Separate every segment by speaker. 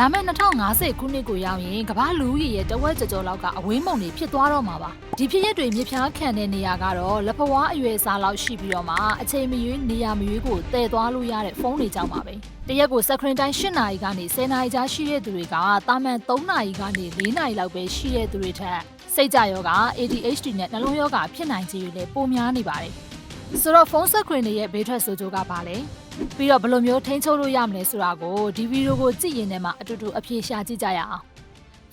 Speaker 1: လာမယ့်2050ခုနှစ်ကိုရောက်ရင်ကမ္ဘာလူဦးရေရဲ့တဝက်ကျော်ကျော်လောက်ကအဝေးမုံတွေဖြစ်သွားတော့မှာပါဒီဖြစ်ရက်တွေမြစ်ဖျားခံတဲ့နေရာကတော့လက်ဖဝါးအရွယ်အစားလောက်ရှိပြီးတော့မှအချိန်မရွေးနေရာမရွေးကိုတည်သွားလို့ရတဲ့ဖုန်းတွေကြောင့်ပါပဲတရက်ကိုစက်ခရင်တိုင်း8နာရီကနေ10နာရီကြားရှိတဲ့သူတွေကတာမန်3နာရီကနေ4နာရီလောက်ပဲရှိတဲ့သူတွေထက်စိတ်ကြယောဂ ADHD နဲ့နှလုံးယောဂဖြစ်နိုင်ခြေတွေလည်းပိုများနေပါတယ်ဆိုတော့ဖုန်းဆက်ခရင်တွေရဲ့ဘေးထွက်ဆိုးကျိုးကပါလဲ ပြီးတော့ဘယ်လိုမျိုးထိန်းချုပ်လို့ရမလဲဆိုတာကိုဒီဗီဒီယိုကိုကြည့်ရင်လည်းမှအတူတူအပြေရှာကြည့်ကြရအောင်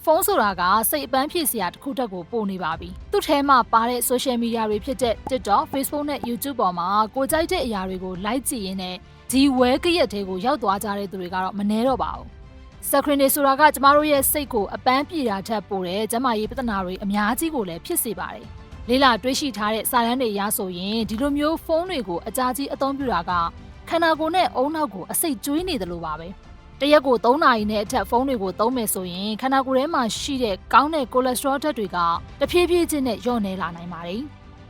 Speaker 1: ဖုန်းဆိုတာကစိတ်အပန်းဖြစ်စရာတစ်ခုတက်ကိုပို့နေပါပြီသူ့ထဲမှာပါတဲ့ social media တွေဖြစ်တဲ့ TikTok, Facebook နဲ့ YouTube ပေါ်မှာကိုကြိုက်တဲ့အရာတွေကို like ကြည့်ရင်းနဲ့ဒီဝဲကရက်တွေကိုရောက်သွားကြတဲ့သူတွေကတော့မနှဲတော့ပါဘူးစခရင်တွေဆိုတာကကျမတို့ရဲ့စိတ်ကိုအပန်းပြေတာထက်ပိုတဲ့ကျမရေးပြဿနာတွေအများကြီးကိုလည်းဖြစ်စေပါတယ်လေးလာတွေးရှိထားတဲ့စာတမ်းတွေရဆိုရင်ဒီလိုမျိုးဖုန်းတွေကိုအကြာကြီးအသုံးပြုတာက ခန္ဓာကိုယ်နဲ့အုံနောက်ကိုအစိတ်ကျွေးနေတယ်လို့ပါပဲတရက်ကို3နာရီနဲ့အထက်ဖုန်းတွေကိုသုံးမယ်ဆိုရင်ခန္ဓာကိုယ်ထဲမှာရှိတဲ့ကောင်းတဲ့ကိုလက်စထရောဓာတ်တွေကတဖြည်းဖြည်းချင်းနဲ့လျော့နေလာနိုင်ပါတယ်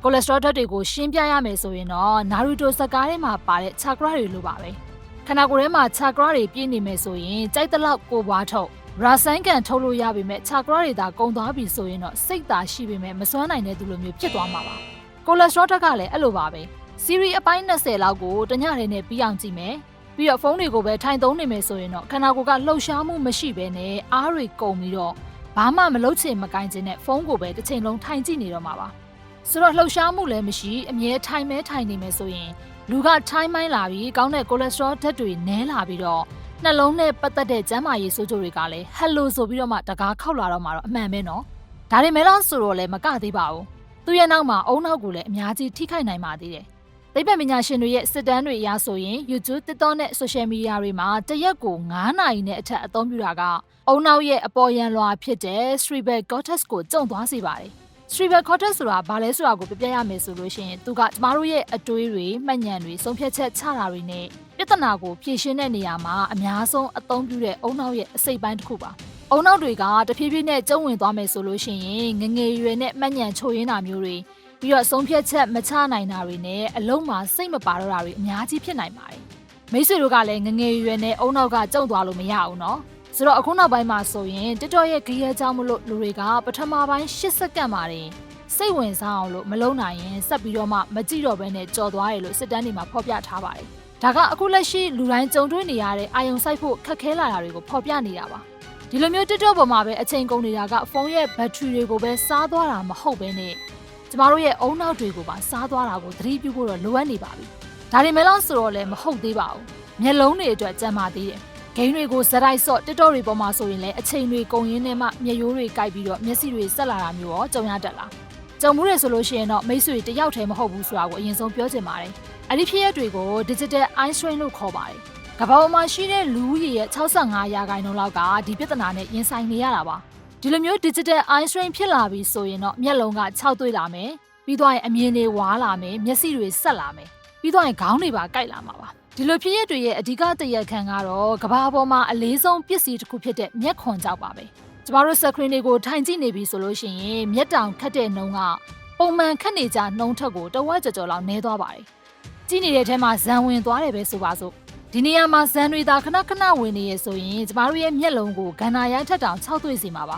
Speaker 1: ကိုလက်စထရောဓာတ်တွေကိုရှင်းပြရမယ်ဆိုရင်တော့နာရူတိုဇာတ်ကားထဲမှာပါတဲ့ချာကရာတွေလိုပါပဲခန္ဓာကိုယ်ထဲမှာချာကရာတွေပြည့်နေမယ်ဆိုရင်ကြိုက်တဲ့လောက်ကိုပွားထုတ်ရာဆိုင်ကန်ထုတ်လို့ရပြီမဲ့ချာကရာတွေသာကုန်သွားပြီဆိုရင်တော့စိတ်သာရှိပြီမဲ့မစွမ်းနိုင်တဲ့သူလိုမျိုးဖြစ်သွားမှာပါကိုလက်စထရောဓာတ်ကလည်းအဲ့လိုပါပဲ စီရီအပိုင်း20လောက်ကိုတညနေနဲ့ပြီးအောင်ကြည့်မယ်ပြီးတော့ဖုန်းတွေကိုပဲထိုင်သုံးနေမယ်ဆိုရင်တော့ခန္ဓာကိုယ်ကလှုပ်ရှားမှုမရှိဘဲနဲ့အားတွေကုန်ပြီးတော့ဘာမှမလုပ်ချင်မကိုင်းချင်တဲ့ဖုန်းကိုပဲတစ်ချိန်လုံးထိုင်ကြည့်နေတော့မှာပါဆိုတော့လှုပ်ရှားမှုလည်းမရှိအမြဲထိုင်မဲထိုင်နေမယ်ဆိုရင်လူကထိုင်းမိုင်းလာပြီးကောင်းတဲ့ကိုလက်စထရောဓာတ်တွေနည်းလာပြီးတော့နှလုံးနဲ့ပတ်သက်တဲ့ကျန်းမာရေးဆိုးကျိုးတွေကလည်းဟယ်လိုဆိုပြီးတော့မှတကားခောက်လာတော့မှာတော့အမှန်ပဲနော်ဒါတွေမဲလားဆိုတော့လည်းမကသေးပါဘူးသူ့ရဲ့နောက်မှာအုံနောက်ကိုလည်းအများကြီးထိခိုက်နိုင်ပါသေးတယ် သိပ္ပံပညာရှင်တွေရဲ့စစ်တမ်းတွေအရဆိုရင် YouTube, TikTok နဲ့ Social Media တွေမှာတရက်ကို9နာရီနဲ့အထက်အသုံးပြုတာကအုံနောက်ရဲ့အပေါ်ယံလွှာဖြစ်တဲ့ cerebral cortex ကိုကျုံသွားစေပါတယ်။ cerebral cortex ဆိုတာဘာလဲဆိုတာကိုပြပြရမယ်ဆိုလို့ရှိရင်သူကကျမတို့ရဲ့အတွေးတွေမှတ်ဉာဏ်တွေဆုံးဖြတ်ချက်ချတာတွေနဲ့ပြဿနာကိုဖြေရှင်းတဲ့နေရာမှာအများဆုံးအသုံးပြုတဲ့အုံနောက်ရဲ့အစိတ်ပိုင်းတစ်ခုပါ။အုံနောက်တွေကတဖြည်းဖြည်းနဲ့ကျုံဝင်သွားမယ်ဆိုလို့ရှိရင်ငငယ်ရွယ်နဲ့မှတ်ဉာဏ်ချို့ရင်းတာမျိုးတွေ ပြီးတော့ဆုံးဖြတ်ချက်မချနိုင်တာတွေနဲ့အလုံးမှာစိတ်မပါတော့တာတွေအများကြီးဖြစ်နိုင်ပါတယ်မိတ်ဆွေတို့ကလည်းငငယ်ရွယ်နဲ့အုံနောက်ကကြုံသွားလို့မရအောင်နော်ဆိုတော့အခုနောက်ပိုင်းမှာဆိုရင် TikTok ရဲ့ဂရေကြောင့်မလို့လူတွေကပထမပိုင်း10စက္ကန့်မှာတင်စိတ်ဝင်စားအောင်လို့မလုံးနိုင်ရင်ဆက်ပြီးတော့မှမကြည့်တော့ဘဲနဲ့ကြော်သွားတယ်လို့စစ်တမ်းတွေမှာဖော်ပြထားပါတယ်ဒါကအခုလက်ရှိလူတိုင်းကြုံတွေ့နေရတဲ့အာယုံစိုက်ဖို့ခက်ခဲလာတာတွေကိုဖော်ပြနေတာပါဒီလိုမျိုး TikTok ပေါ်မှာပဲအချိန်ကုန်နေတာကဖုန်းရဲ့ဘက်ထရီတွေကိုပဲစားသွားတာမဟုတ်ဘဲနဲ့ ကျမတို့ရဲ့အုံနောက်တွေကိုပါစားသွားတာကိုသတိပြုဖို့တော့လိုအပ်နေပါပြီ။ဒါတွေမဲ့လို့ဆိုတော့လည်းမဟုတ်သေးပါဘူး။မျက်လုံးတွေအတွက်ကြံပါသေးတယ်။ဂိမ်းတွေကိုဇက်တိုက်ဆော့တစ်တော်တွေပေါ်မှာဆိုရင်လည်းအချိန်တွေကုန်ရင်းနဲ့မှမျက်ရိုးတွေကိုက်ပြီးတော့မျက်စိတွေဆက်လာတာမျိုးရောကြုံရတတ်လား။ကြုံမှုရဆိုလို့ရှိရင်တော့မိတ်ဆွေတယောက်တည်းမဟုတ်ဘူးဆိုတာကိုအရင်ဆုံးပြောချင်ပါတယ်။အဲ့ဒီဖြစ်ရပ်တွေကို digital eye strain လို့ခေါ်ပါတယ်။ကမ္ဘာပေါ်မှာရှိတဲ့လူဦးရေရဲ့65ရာခိုင်နှုန်းလောက်ကဒီပြဿနာနဲ့ရင်ဆိုင်နေရတာပါ။ ဒီလိုမျိုး digital eye strain ဖြစ်လာပြီဆိုရင်တော့မျက်လုံးကခြောက်သွေးလာမယ်ပြီးတော့ရင်အမြင်တွေဝါလာမယ်မျက်စိတွေဆက်လာမယ်ပြီးတော့ရင်ခေါင်းတွေပါကိုက်လာမှာပါဒီလိုဖြစ်ရတွေရဲ့အဓိကတရက်ခံကတော့ကဘာပေါ်မှာအလေးဆုံးပစ္စည်းတစ်ခုဖြစ်တဲ့မျက်ခွန်ကြောက်ပါပဲကျမတို့ screen တွေကိုထိုင်ကြည့်နေပြီဆိုလို့ရှိရင်မျက်တောင်ခတ်တဲ့နှုံးကပုံမှန်ခတ်နေကြနှုံးထက်ကိုတဝက်ကြော်ကြော်လောက်နဲသွားပါတယ်ကြည့်နေတဲ့ထဲမှာဇံဝင်သွားတယ်ပဲဆိုပါစို့ ဒီနေရာမှာဇန်တွေသာခဏခဏဝင်နေရဆိုရင်ကျမတို့ရဲ့မျက်လုံးကိုဂန္ဓာရိုင်းထက်တောင်ခြောက်သွေ့စေမှာပါ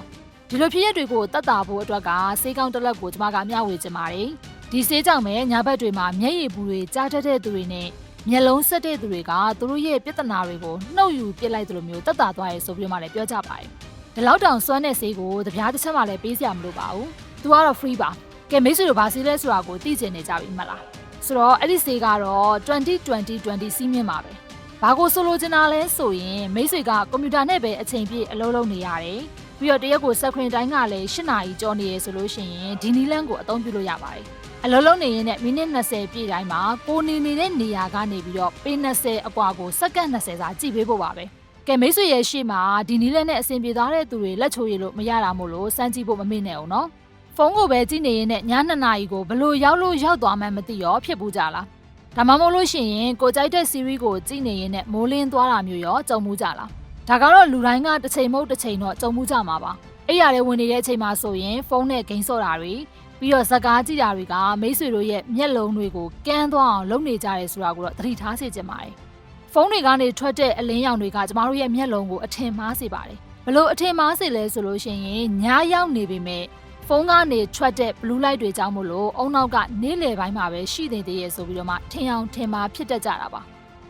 Speaker 1: ဒီလိုဖြစ်ရက်တွေကိုတတ်တာဖို့အတွက်ကဆေးကောင်းတစ်လက်ကိုကျမကမျှဝေချင်ပါတယ်ဒီဆေးကြောင့်ပဲညာဘက်တွေမှာမျက်ရည်ဘူးတွေကြားတတ်တဲ့သူတွေနဲ့မျက်လုံးဆက်တဲ့သူတွေကသူတို့ရဲ့ပြဿနာတွေကိုနှုတ်ယူပစ်လိုက်သလိုမျိုးတတ်တာသွားရဲဆိုပြီးမှလည်းပြောကြပါတယ်ဒီလောက်တောင်စွမ်းတဲ့ဆေးကိုတပြားတစ်ချက်မှလည်းပေးစရာမလိုပါဘူးသူကတော့ free ပါကဲမိတ်ဆွေတို့ဘာဆေးလဲဆိုတာကိုသိချင်နေကြပြီမလားဆိုတော့အဲ့ဒီဆေးကတော့2020 20စီးမြင့်ပါပဲ ဘာကိုဆိုလိုချင်တာလဲဆိုရင်မိတ်ဆွေကကွန်ပျူတာနဲ့ပဲအချိန်ပြည့်အလုပ်လုပ်နေရတယ်။ပြီးတော့တရက်ကိုစက်ခရင်တိုင်းကလည်း၈နာရီကြောနေရဆိုလို့ရှိရင်ဒီနီလန်းကိုအသုံးပြုလို့ရပါတယ်။အလုံးလုံးနေရင်နဲ့မိနစ်20ပြည့်တိုင်းမှာကိုနေနေတဲ့နေရာကနေပြီးတော့ပေ20အကွာကိုစက္ကန့်20စာကြည့်ပေးဖို့ပါပဲ။ကဲမိတ်ဆွေရဲ့ရှေ့မှာဒီနီလက်နဲ့အဆင်ပြေသွားတဲ့သူတွေလက်ချိုးရလို့မရတာမို့လို့စမ်းကြည့်ဖို့မမေ့နဲ့အောင်နော်။ဖုန်းကိုပဲကြည့်နေရင်နဲ့ည2နာရီကိုဘလို့ရောက်လို့ရောက်သွားမှမသိရောဖြစ်ဘူးကြလား။ ဒါမှမဟုတ်လို့ရှိရင်ကိုကြိုက်တဲ့ series ကိုကြည့်နေရင်နဲ့မိုးလင်းသွားတာမျိုးရောကြုံမှုကြလားဒါကတော့လူတိုင်းကတစ်ချိန်မဟုတ်တစ်ချိန်တော့ကြုံမှုကြမှာပါအဲ့ရတဲ့ဝင်နေတဲ့အချိန်မှာဆိုရင်ဖုန်းနဲ့ဂိမ်းဆော့တာတွေပြီးတော့ဇကားကြည့်တာတွေကမိတ်ဆွေတို့ရဲ့မျက်လုံးတွေကိုကန်းသွားအောင်လုပ်နေကြတယ်ဆိုတာကိုတော့သတိထားစေချင်ပါတယ်ဖဖုန်းတွေကနေထွက်တဲ့အလင်းရောင်တွေကကျမတို့ရဲ့မျက်လုံးကိုအထင်မှားစေပါတယ်ဘလို့အထင်မှားစေလဲဆိုလို့ရှိရင်ညရောက်နေပေမဲ့ ဖုန်းကနေထွက်တဲ့ blue light တွေကြောင့်မို့လို့အုံနောက်ကနေ့လယ်ပိုင်းမှာပဲရှိနေသေးရဲ့ဆိုပြီးတော့မှထင်အောင်ထင်မှားဖြစ်တတ်ကြတာပါ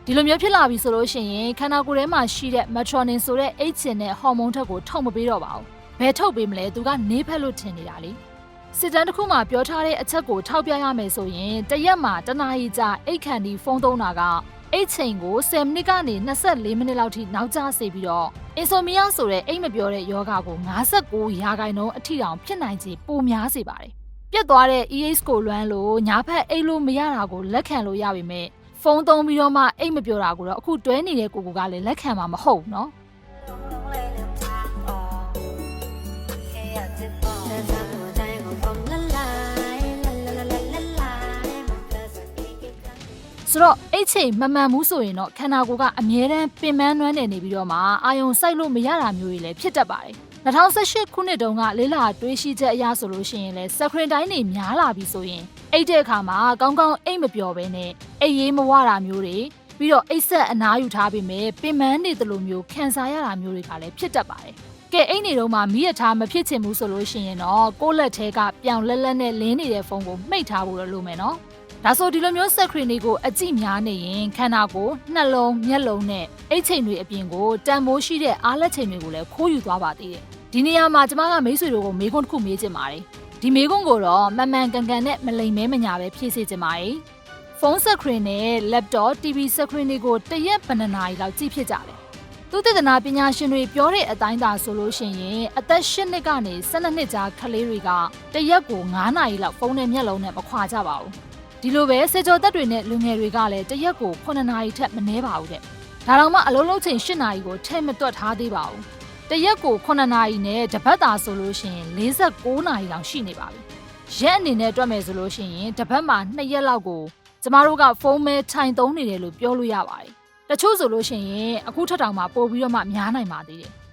Speaker 1: ဒီလိုမျိုးဖြစ်လာပြီဆိုလို့ရှိရင်ခန္ဓာကိုယ်ထဲမှာရှိတဲ့ melatonin ဆိုတဲ့အိတ်ချင်တဲ့ဟော်မုန်းဓာတ်ကိုထုတ်မပေးတော့ပါဘူးဘယ်ထုတ်ပေးမလဲသူကနေဖက်လို့ထင်နေတာလေစစ်တမ်းတစ်ခုမှပြောထားတဲ့အချက်ကိုထောက်ပြရမယ်ဆိုရင်တရက်မှာတနာရီကြာအိတ်ခန့်ဒီဖုန်းသုံးတာက အိတ်ချိန်ကို10မိနစ်ကနေ24မိနစ်လောက်ထိနောက်ကျစေပြီးတော့အင်ဆိုမီယာဆိုတဲ့အိတ်မပြောတဲ့ယောဂကို59ရာခိုင်နှုန်းအထိတောင်ဖြစ်နိုင်ခြေပိုများစေပါတယ်။ပြတ်သွားတဲ့ EH ကိုလွမ်းလို့ညာဘက်အိတ်လို့မရတာကိုလက်ခံလို့ရပါမယ်။ဖုန်းသုံးပြီးတော့မှအိတ်မပြောတာကိုတော့အခုတွဲနေတဲ့ကိုကိုကလည်းလက်ခံမှာမဟုတ်ဘူးเဆိုတော့အိတ်ချိန်မမှန်ဘူးဆိုရင်တော့ခန္ဓာကိုယ်ကအမြဲတမ်းပင်ပန်းနွမ်းနယ်နေပြီးတော့မှအာယုံစိုက်လို့မရတာမျိုးတွေလည်းဖြစ်တတ်ပါတယ်2018ခုနှစ်တုန်းကလေးလာတွေးရှိချက်အရဆိုလို့ရှိရင်လည်းစခရင်တိုင်းတွေများလာပြီဆိုရင်အိတ်တဲ့အခါမှာကောင်းကောင်းအိတ်မပျော်ဘဲနဲ့အိတ်ရေးမဝတာမျိုးတွေပြီးတော့အိတ်ဆက်အနားယူထားပြီးမြဲပင်ပန်းနေသလိုမျိုးခံစားရတာမျိုးတွေကလည်းဖြစ်တတ်ပါတယ်ကဲအိတ်နေတော့မှမိရထားမဖြစ်ချင်ဘူးဆိုလို့ရှိရင်တော့ကိုယ့်လက်ထဲကပြောင်လက်လက်နဲ့လင်းနေတဲ့ဖုန်းကိုမှိတ်ထားဖို့တော့လိုမယ်နော် ဒါဆိုဒီလိုမျိုးဆက်ခရီတွေကိုအကြည့်များနေရင်ခန္ဓာကိုယ်နှလုံးမျက်လုံးနဲ့အိတ်ချိန်တွေအပြင်ကိုတန်မိုးရှိတဲ့အားလက်ချိန်တွေကိုလည်းခိုးယူသွားပါသေးတယ်။ဒီနေရာမှာကျမကမိတ်ဆွေတို့ကိုမေးခွန်းတစ်ခုမေးချင်ပါတယ်။ဒီမေးခွန်းကိုတော့မမှန်ကန်ကန်နဲ့မလိမ်မဲမညာပဲဖြေစေချင်ပါတယ်။ဖုန်းဆက်ခရီနဲ့ laptop TV ဆက်ခရီတွေကိုတရက်ဘယ်နှစ်နာရီလောက်ကြည့်ဖြစ်ကြလဲ။သူတည်တနာပညာရှင်တွေပြောတဲ့အတိုင်းသာဆိုလို့ရှိရင်အသက်၈နှစ်ကနေ၁၂နှစ်ကြားကလေးတွေကတရက်ကို9နာရီလောက်ဖုန်းနဲ့မျက်လုံးနဲ့မခွာကြပါဘူး။ ဒီလိုပဲစေကျော်တက်တွေနဲ့လူငယ်တွေကလည်းတရက်ကို9နာရီထက်မနည်းပါဘူးတဲ့။ဒါတော့မှအလုံးလုံးချိန်8နာရီကိုထဲ့မတွက်ထားသေးပါဘူး။တရက်ကို9နာရီနဲ့တပတ်တာဆိုလို့ရှိရင်46နာရီလောက်ရှိနေပါပြီ။ရက်အနေနဲ့တွက်မယ်ဆိုလို့ရှိရင်တပတ်မှာ2ရက်လောက်ကိုကျမတို့ကဖုန်းမဲထိုင်သုံးနေတယ်လို့ပြောလို့ရပါတယ်။တချို့ဆိုလို့ရှိရင်အခုထက်တောင်မှပို့ပြီးတော့မှများနိုင်ပါသေးတယ်။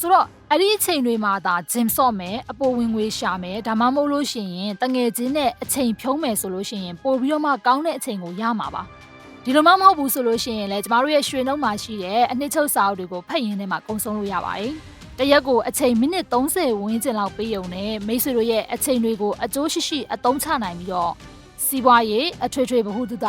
Speaker 1: ဆိုတော့အဲ့ဒီအချိန်တွေမှာဒါဂျင်ဆော့မယ်အပေါ်ဝင်ငွေရှာမယ်ဒါမှမဟုတ်လို့ရှိရင်တငယ်ချင်းနဲ့အချိန်ဖြုံးမယ်ဆိုလို့ရှိရင်ပို့ပြီးတော့မှကောင်းတဲ့အချိန်ကိုရမှာပါဒီလိုမှမဟုတ်ဘူးဆိုလို့ရှိရင်လည်းကျမတို့ရဲ့ရွှေနှုတ်မှာရှိတဲ့အနှစ်ချုပ်စာအုပ်တွေကိုဖတ်ရင်းနဲ့မှကုံဆုံးလို့ရပါတယ်တရက်ကိုအချိန်မိနစ်30ဝန်းကျင်လောက်ပေးုံနဲ့မိတ်ဆွေတို့ရဲ့အချိန်တွေကိုအကျိုးရှိရှိအသုံးချနိုင်ပြီးတော့စီးပွားရေးအထွေထွေဗဟုသုတ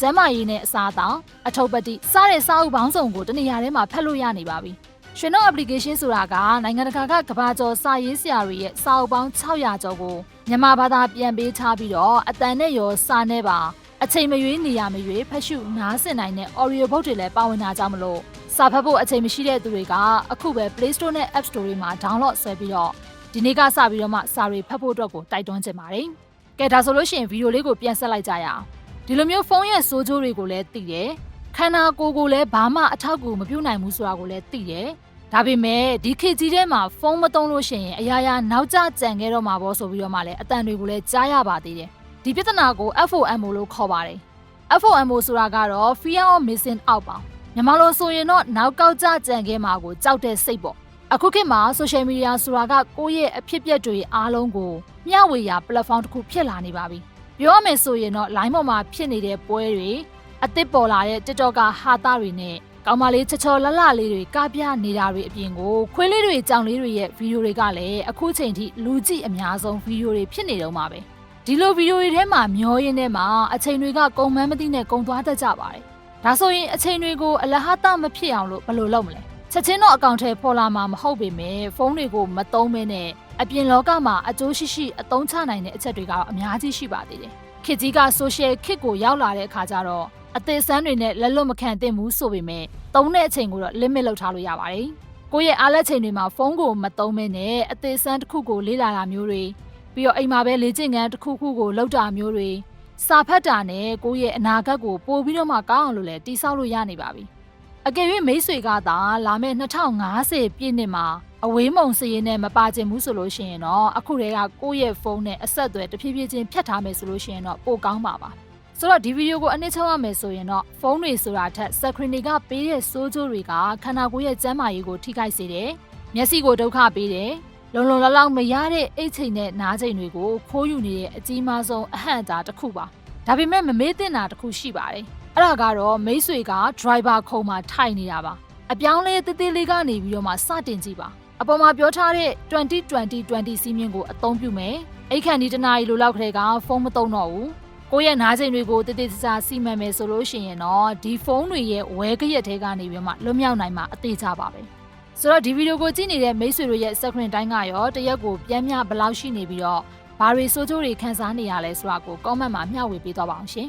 Speaker 1: ကျန်းမာရေးနဲ့အစားအသောက်အထုပ်ပတိစတဲ့စာအုပ်ပေါင်းစုံကိုတနေရာထဲမှာဖတ်လို့ရနေပါပြီ။ ရွှေနှုတ် application ဆိုတာကနိုင်ငံတကာကကဘာကျော်စာရေးဆရာတွေရဲ့စာအုပ်ပေါင်း600ကျော်ကိုမြန်မာဘာသာပြန်ပေးထားပြီးတော့အတန်နဲ့ရောစာနဲ့ပါအချိန်မရွေးနေရမရွေးဖတ်ရှုနားဆင်နိုင်တဲ့ audio book တွေလည်းပါဝင်တာကြောင့်မလို့စာဖတ်ဖို့အချိန်မရှိတဲ့သူတွေကအခုပဲ Play Store နဲ့ App Store တွေမှာ download ဆွဲပြီးတော့ဒီနေ့ကစပြီးတော့မှစာတွေဖတ်ဖို့အတွက်ကိုတိုက်တွန်းချင်ပါတယ်။ကဲဒါဆိုလို့ရှိရင်ဗီဒီယိုလေးကိုပြန်ဆက်လိုက်ကြရအောင်။ဒီလိုမျိုးဖုန်းရဲ့စိုးကျိုးတွေကိုလည်းသိတယ်။ ခန္ဓာကိုယ်ကိုလည်းဘာမှအထောက်အကူမပြုနိုင်ဘူးဆိုတာကိုလည်းသိတယ်။ဒါပေမဲ့ဒီခေတ်ကြီးထဲမှာဖုန်းမသုံးလို့ရှိရင်အရာရာနောက်ကျကြံခဲ့တော့မှာပေါ့ဆိုပြီးတော့မှလည်းအတန်တွေကိုလည်းကြားရပါသေးတယ်။ဒီပြဿနာကို FOMO လို့ခေါ်ပါတယ်။ FOMO ဆိုတာကတော့ fear of missing out ပါ။မြန်မာလိုဆိုရင်တော့နောက်ကောက်ကျကြံခဲ့မှာကိုကြောက်တဲ့စိတ်ပေါ့။အခုခေတ်မှာ social media ဆိုတာကကိုယ့်ရဲ့အဖြစ်အပျက်တွေအားလုံးကိုမျှဝေရာ platform တစ်ခုဖြစ်လာနေပါပြီ။ပြောရမယ်ဆိုရင်တော့ line ပေါ်မှာဖြစ်နေတဲ့ပွဲတွေ အသစ်ပေါ်လာတဲ့ TikTok ကဟာသားတွေနဲ့ကောင်းမလေးချောချောလလလေးတွေကပြနေတာတွေအပြင်ကိုခွေးလေးတွေကြောင်လေးတွေရဲ့ဗီဒီယိုတွေကလည်းအခုချိန်ထိလူကြည့်အများဆုံးဗီဒီယိုတွေဖြစ်နေတော့မှာပဲဒီလိုဗီဒီယိုတွေထဲမှာမျောရင်းထဲမှာအချိန်တွေကကုံမန်းမသိနဲ့ကုံသွားတတ်ကြပါတယ်ဒါဆိုရင်အချိန်တွေကိုအလဟတမဖြစ်အောင်လို့ဘယ်လိုလုပ်မလဲချက်ချင်းတော့အကောင့်ထဲပေါ်လာမှာမဟုတ်ပေမဲ့ဖုန်းတွေကိုမသုံးမဲနဲ့အပြင်လောကမှာအကျိုးရှိရှိအသုံးချနိုင်တဲ့အချက်တွေကတော့အများကြီးရှိပါသေးတယ်ခေတ်ကြီးက social ခေတ်ကိုရောက်လာတဲ့အခါကျတော့ အသေးစမ်းတွေနဲ့လက်လွတ်မခံသင့်ဘူးဆိုပေမဲ့သုံးတဲ့အချိန်ကိုတော့ limit လောက်ထားလို့ရပါတယ်။ကိုယ့်ရဲ့အားလက်ချိန်တွေမှာဖုန်းကိုမသုံးမဲနဲ့အသေးစမ်းတစ်ခုကိုလေ့လာတာမျိုးတွေပြီးတော့အိမ်မှာပဲလေ့ကျင့်ခန်းတစ်ခုခုကိုလုပ်တာမျိုးတွေစာဖတ်တာနဲ့ကိုယ့်ရဲ့အနာဂတ်ကိုပို့ပြီးတော့မှကောင်းအောင်လို့လည်းတိဆောက်လို့ရနေပါပြီ။အကယ်၍မိတ်ဆွေကသာလာမယ့်2050ပြည့်နှစ်မှာအဝေးမုံစည်ရင်နဲ့မပါခြင်းဘူးဆိုလို့ရှိရင်တော့အခုတည်းကကိုယ့်ရဲ့ဖုန်းနဲ့အဆက်အသွယ်တဖြည်းဖြည်းချင်းဖြတ်ထားမယ်ဆိုလို့ရှိရင်တော့ပိုကောင်းပါပါ။ ဆိုတော့ဒီဗီဒီယိုကိုအနည်းချုပ်ရမယ်ဆိုရင်တော့ဖုန်းတွေဆိုတာထက်စခရီနီကပေးတဲ့စိုးကျိုးတွေကခန္ဓာကိုယ်ရဲ့ကျန်းမာရေးကိုထိခိုက်စေတယ်။မျက်စိကိုဒုက္ခပေးတယ်။လုံလုံလောက်လောက်မရတဲ့အိတ်ချိန်နဲ့နားချိန်တွေကိုခိုးယူနေတဲ့အကြီးမားဆုံးအဟန့်အတားတစ်ခုပါ။ဒါပေမဲ့မမေ့သင့်တာတစ်ခုရှိပါတယ်။အဲ့ဒါကတော့မိတ်ဆွေက driver ခုံမှာထိုင်နေတာပါအပြောင်းလဲသေးသေးလေးကနေပြီးတော့မှစတင်ကြည့်ပါအပေါ်မှာပြောထားတဲ့2020-20စီးမြင့်ကိုအသုံးပြုမယ်အိတ်ခန့်ဒီတနာရီလိုလောက်ခရဲကဖုန်းမသုံးတော့ဘူး ကိုယ့်ရဲ့နားချိန်တွေကိုတည်တည်ချာစီမံမယ်ဆိုလို့ရှိရင်တော့ဒီဖုန်းတွေရဲ့ဝဲကရက်ထဲကနေပြီးမှလွတ်မြောက်နိုင်မှာအသေးချပါပဲဆိုတော့ဒီဗီဒီယိုကိုကြည့်နေတဲ့မိတ်ဆွေတို့ရဲ့ screen တိုင်းကရောတရက်ကိုပြန်မြဘယ်လောက်ရှိနေပြီးတော့ဘာတွေစိုးကျိုးတွေခန်းစားနေရလဲဆိုတာကို comment မှာမျှဝေပေးသွားပါအောင်ရှင်